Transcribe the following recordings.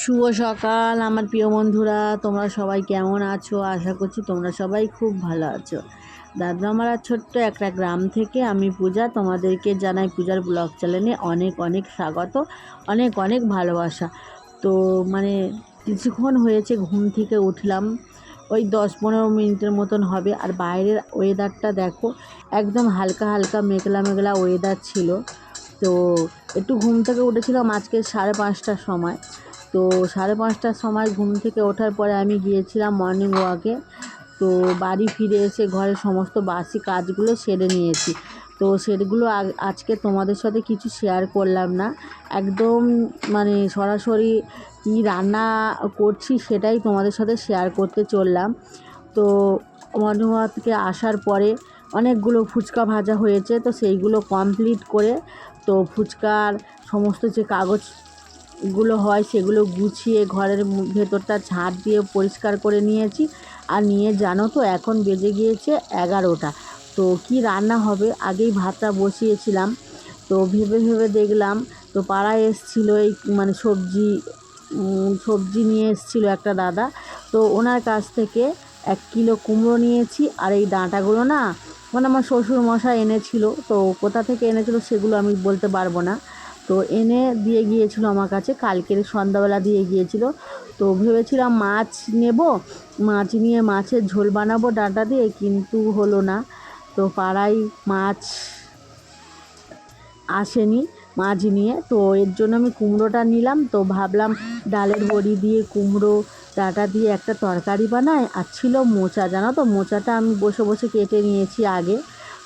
শুভ সকাল, আমার প্রিয় বন্ধুরা। তোমরা সবাই কেমন আছো? আশা করছি তোমরা সবাই খুব ভালো আছো। দাদরামারা ছোট্ট একটা গ্রাম থেকে আমি পূজা। তোমাদেরকে জানাই পূজার ব্লগ চ্যানেলে অনেক অনেক স্বাগত, অনেক অনেক ভালোবাসা। তো মানে কিছুক্ষণ হয়েছে ঘুম থেকে উঠলাম। ওই দশ পনেরো মিনিটের মতন হবে। আর বাইরের ওয়েদারটা দেখো, একদম হালকা হালকা মেঘলা মেঘলা ওয়েদার ছিল। তো একটু ঘুম থেকে উঠেছিলাম আজকে সাড়ে পাঁচটার সময়। তো সাড়ে পাঁচটার সময় ঘুম থেকে ওঠার পরে আমি গিয়েছিলাম মর্নিং ওয়াকে তো বাড়ি ফিরে এসে ঘরের সমস্ত বাসি কাজগুলো সেরে নিয়েছি। তো সেগুলো আজকে তোমাদের সাথে কিছু শেয়ার করলাম না। একদম মানে সরাসরি কী রান্না করছি সেটাই তোমাদের সাথে শেয়ার করতে চললাম। তো মর্নিং ওয়াক থেকে আসার পরে অনেকগুলো ফুচকা ভাজা হয়েছে, তো সেইগুলো কমপ্লিট করে তো ফুচকার সমস্ত যে কাগজ গুলো হয় সেগুলো গুছিয়ে ঘরের ভেতরটা ঝাঁট দিয়ে পরিষ্কার করে নিয়েছি। আর নিয়ে জানো তো, এখন বেজে গিয়েছে এগারোটা। তো কি রান্না হবে? আগেই ভাতটা বসিয়েছিলাম। তো ভেবে ভেবে দেখলাম, তো পাড়ায় এসছিলো এই মানে সবজি সবজি নিয়ে এসছিলো একটা দাদা। তো ওনার কাছ থেকে এক কিলো কুমড়ো নিয়েছি। আর এই ডাঁটাগুলো না মানে আমার শ্বশুর মশাই এনেছিল। তো কোথা থেকে এনেছিল সেগুলো আমি বলতে পারব না। তো এনে দিয়ে গিয়েছিল আমার কাছে। কালকের সন্ধ্যাবেলা দিয়ে গিয়েছিল। তো ভেবেছিলাম মাছ নেব, মাছ নিয়ে মাছের ঝোল বানাবো ডাঁটা দিয়ে, কিন্তু হলো না। তো পাড়ায় মাছ আসেনি, মাছ নিয়ে। তো এর জন্য আমি কুমড়োটা নিলাম। তো ভাবলাম ডালের বড়ি দিয়ে কুমড়ো, ডাঁটা দিয়ে একটা তরকারি বানাই। আর ছিল মোচা, জানো তো? মোচাটা আমি বসে বসে কেটে নিয়েছি আগে।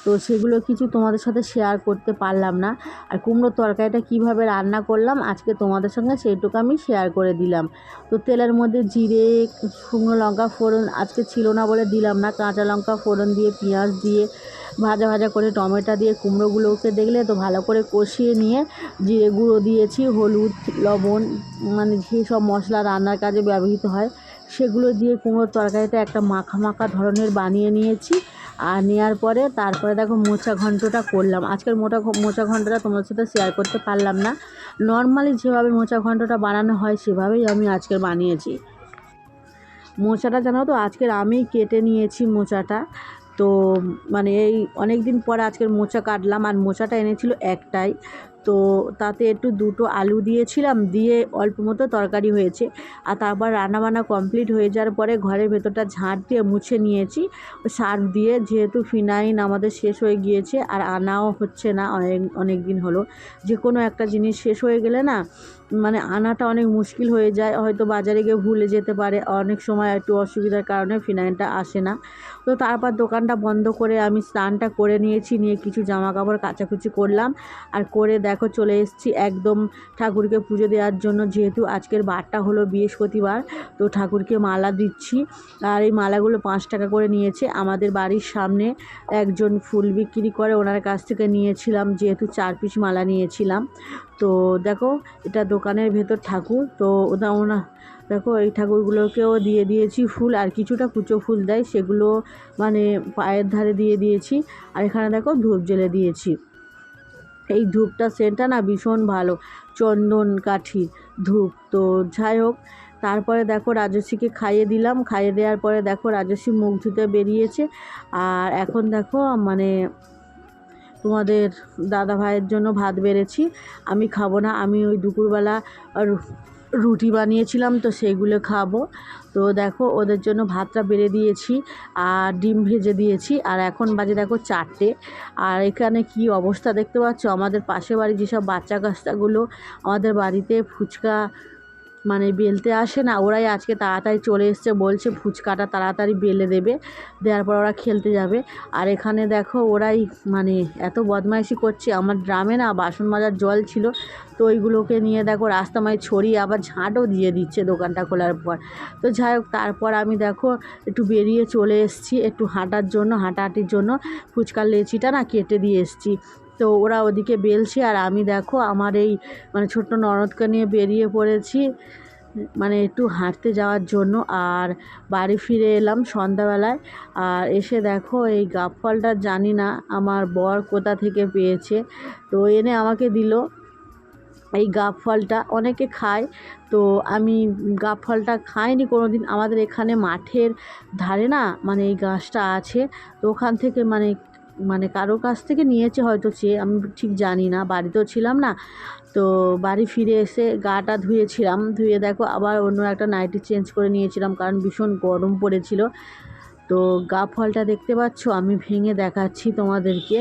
তো সেগুলো কিছু তোমাদের সাথে শেয়ার করতে পারলাম না। আর কুমড়ো তরকারিটা কীভাবে রান্না করলাম, আজকে তোমাদের সঙ্গে সেইটুকু আমি শেয়ার করে দিলাম। তো তেলের মধ্যে জিরে, শুকনো লঙ্কা ফোড়ন, আজকে ছিল না বলে দিলাম না। কাঁচা লঙ্কা ফোড়ন দিয়ে, পেঁয়াজ দিয়ে, ভাজা ভাজা করে টমেটো দিয়ে কুমড়োগুলোকে দেখলে তো ভালো করে কষিয়ে নিয়ে জিরে গুঁড়ো দিয়েছি, হলুদ, লবণ মানে যেসব মশলা রান্নার কাজে ব্যবহৃত হয়, সেগুলো দিয়ে কুমড়োর তরকারিটা একটা মাখা মাখা ধরনের বানিয়ে নিয়েছি। আর নেওয়ার পরে তারপরে দেখো মোচা ঘন্টটা করলাম। আজকের মোটা মোচা ঘন্টটা তোমাদের সাথে শেয়ার করতে পারলাম না। নর্মালি যেভাবে মোচা ঘন্টটা বানানো হয়, সেভাবেই আমি আজকের বানিয়েছি। মোচাটা জানো তো, আজকের আমি কেটে নিয়েছি মোচাটা। তো মানে এই অনেক দিন পর আজকের মোচা কাটলাম, আর মোচাটা এনেছিল একটাই। তো তাতে একটু দুটো আলু দিয়েছিলাম, দিয়ে অল্প মতো তরকারি হয়েছে। আর তারপর রান্নাবান্না কমপ্লিট হয়ে যাওয়ার পরে ঘরের ভেতরটা ঝাঁট দিয়ে মুছে নিয়েছি। সার্ফ দিয়ে যেহেতু ফিনাইন আমাদের শেষ হয়ে গিয়েছে, আর আনাও হচ্ছে না, অনেক অনেক দিন হলো। যে কোনো একটা জিনিস শেষ হয়ে গেলে না মানে আনাটা অনেক মুশকিল হয়ে যায়। হয়তো বাজারে গিয়ে ভুলে যেতে পারে। অনেক সময় একটু অসুবিধার কারণে ফিনাইলটা আসে না। তো তারপর দোকানটা বন্ধ করে আমি স্নানটা করে নিয়েছি, নিয়ে কিছু জামা কাপড় কাচাকুচি করলাম। আর করে দেখো চলে এসেছি একদম ঠাকুরকে পুজো দেওয়ার জন্য। যেহেতু আজকের বারটা হলো বৃহস্পতিবার, তো ঠাকুরকে মালা দিচ্ছি। আর এই মালাগুলো পাঁচ টাকা করে নিয়েছে। আমাদের বাড়ির সামনে একজন ফুল বিক্রি করে, ওনার কাছ থেকে নিয়েছিলাম। যেহেতু চার পিস মালা নিয়েছিলাম। তো দেখো, এটা দোকানের ভেতর ঠাকুর, তো ওটা ওনা, দেখো এই ঠাকুরগুলোকেও দিয়ে দিয়েছি ফুল, আর কিছুটা কুচো ফুল দেয়, সেগুলো মানে পায়ের ধারে দিয়ে দিয়েছি, আর এখানে দেখো ধূপ জ্বেলে দিয়েছি। এই ধূপটা সেন্টটা না ভীষণ ভালো, চন্দন কাঠি ধূপ, তো যাই হোক, তারপরে দেখো রাজস্বীকে খাইয়ে দিলাম, খাইয়ে দেওয়ার পরে দেখো রাজস্বী মুখ ধুতে বেরিয়েছে, আর এখন দেখো মানে তোমাদের দাদা ভাইয়ের জন্য ভাত বেড়েছি, আমি খাব না। আমি ওই দুপুরবেলা রুটি বানিয়েছিলাম, তো সেইগুলো খাব। তো দেখো, ওদের জন্য ভাতটা বেড়ে দিয়েছি আর ডিম ভেজে দিয়েছি। আর এখন বাজে দেখো চারটে। আর এখানে কি অবস্থা দেখতে পাচ্ছ? আমাদের পাশের বাড়ি যেসব বাচ্চা কাচ্চাগুলো আমাদের বাড়িতে ফুচকা মানে বেলতে আসে না। ওরাই আজকে তাড়াতাড়ি চলে এসছে, বলছে ফুচকাটা তাড়াতাড়ি বেলে দেবে, দেওয়ার পর ওরা খেলতে যাবে। আর এখানে দেখো ওরাই মানে এত বদমাইশি করছে, আমার ড্রামে না বাসন মাজার জল ছিল, তো ওইগুলোকে নিয়ে দেখো রাস্তামায় ছড়িয়ে আবার ঝাঁটও দিয়ে দিচ্ছে দোকানটা খোলার পর। তো যাই হোক, তারপর আমি দেখো একটু বেরিয়ে চলে এসেছি, একটু হাঁটার জন্য, হাঁটাহাঁটির জন্য ফুচকার লেচিটা না কেটে দিয়ে এসেছি। তো ওরা ওদিকে বেলছে আর আমি দেখো আমার এই মানে ছোট্ট ননদকে নিয়ে বেরিয়ে পড়েছি মানে একটু হাঁটতে যাওয়ার জন্য আর বাড়ি ফিরে এলাম সন্ধ্যাবেলায়। আর এসে দেখো এই গাব ফলটা জানি না আমার বর কোথা থেকে পেয়েছে, তো এনে আমাকে দিল এই গাব ফলটা অনেকে খায়, তো আমি গাব ফলটা খাইনি কোনো দিন আমাদের এখানে মাঠের ধারে না মানে এই গাছটা আছে, তো ওখান থেকে মানে মানে কারও কাছ থেকে নিয়েছে হয়তো চেয়ে আমি ঠিক জানি না, বাড়িতেও ছিলাম না। তো বাড়ি ফিরে এসে গাটা ধুয়েছিলাম, ধুয়ে দেখো আবার অন্য একটা নাইটি চেঞ্জ করে নিয়েছিলাম কারণ ভীষণ গরম পড়েছিল। তো গাব ফলটা দেখতে পাচ্ছ? আমি ভেঙে দেখাচ্ছি তোমাদেরকে।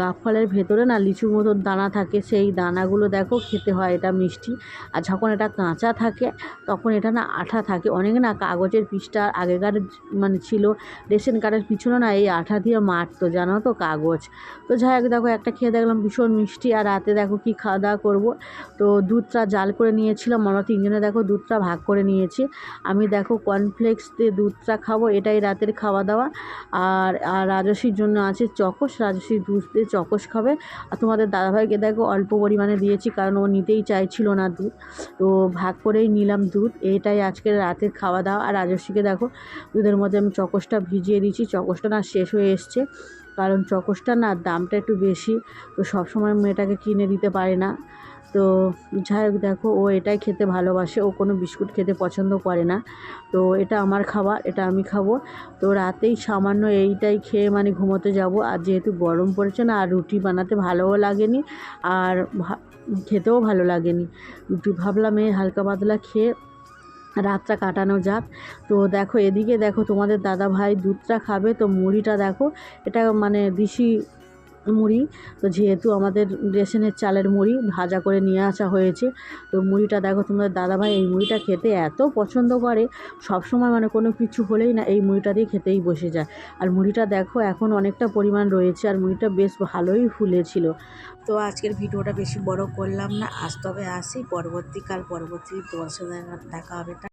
গাব ফলের ভেতরে না লিচুর মতন দানা থাকে, সেই দানাগুলো দেখো, খেতে হয় এটা মিষ্টি। আর যখন এটা কাঁচা থাকে, তখন এটা না আঠা থাকে। অনেক না কাগজের পিসটা আগেকার মানে ছিল, রেশন কার্ডের পিছনে না এই আঠা দিয়ে মারতো, জানো তো, কাগজ। তো যাই হোক, দেখো, একটা খেয়ে দেখলাম, ভীষণ মিষ্টি। আর রাতে দেখো কি খাওয়া দাওয়া করব? তো দুধটা জাল করে নিয়েছিলাম, আমরা তিনজনে দেখো দুধটা ভাগ করে নিয়েছি। আমি দেখো কর্নফ্লেক্স দিয়ে দুধটা খাব, এটাই রাতের খাওয়া দাওয়া আর আর রাজস্বীর জন্য আছে চকস। রাজস্বী দুধ দিয়ে চকস খাবে। আর তোমাদের দাদাভাইকে দেখো অল্প পরিমাণে দিয়েছি, কারণ ও নিতেই চাইছিল না দুধ। তো ভাগ করেই নিলাম দুধ। এটাই আজকের রাতের খাওয়া দাওয়া আর রাজস্বীকে দেখো, দুধের মধ্যে আমি চকসটা ভিজিয়ে দিয়েছি। চকসটা না শেষ হয়ে এসছে। কারণ চকসটা না দামটা একটু বেশি। তো সবসময় মেয়েটাকে কিনে দিতে পারে না। তো যাই হোক দেখো, ও এটাই খেতে ভালোবাসে। ও কোনো বিস্কুট খেতে পছন্দ করে না। তো এটা আমার খাবার, এটা আমি খাব। তো রাতেই সামান্য এইটাই খেয়ে মানে ঘুমোতে যাব। আর যেহেতু গরম পড়েছে না, আর রুটি বানাতে ভালোও লাগেনি, আর খেতেও ভালো লাগেনি। রুটি ভাবলাম এই হালকা পাতলা খেয়ে রাতটা কাটানো যাক। তো দেখো, এদিকে দেখো তোমাদের দাদা ভাই দুধটা খাবে। তো মুড়িটা দেখো, এটা মানে দিশি মুড়ি। তো যেহেতু আমাদের রেশনের চালের মুড়ি ভাজা করে নিয়ে আসা হয়েছে, তো মুড়িটা দেখো তোমাদের দাদাভাই এই মুড়িটা খেতে এত পছন্দ করে। সব সময় মানে কোনো কিছু হলেই না এই মুড়িটা দিয়ে খেতেই বসে যায়। আর মুড়িটা দেখো এখন অনেকটা পরিমাণ রয়েছে আর মুড়িটা বেশ ভালোই ফুলেছিল। তো আজকের ভিডিওটা বেশি বড় করলাম না, আজ তবে আসি। পরবর্তীকাল, পরবর্তী সাথে দেখা হবে।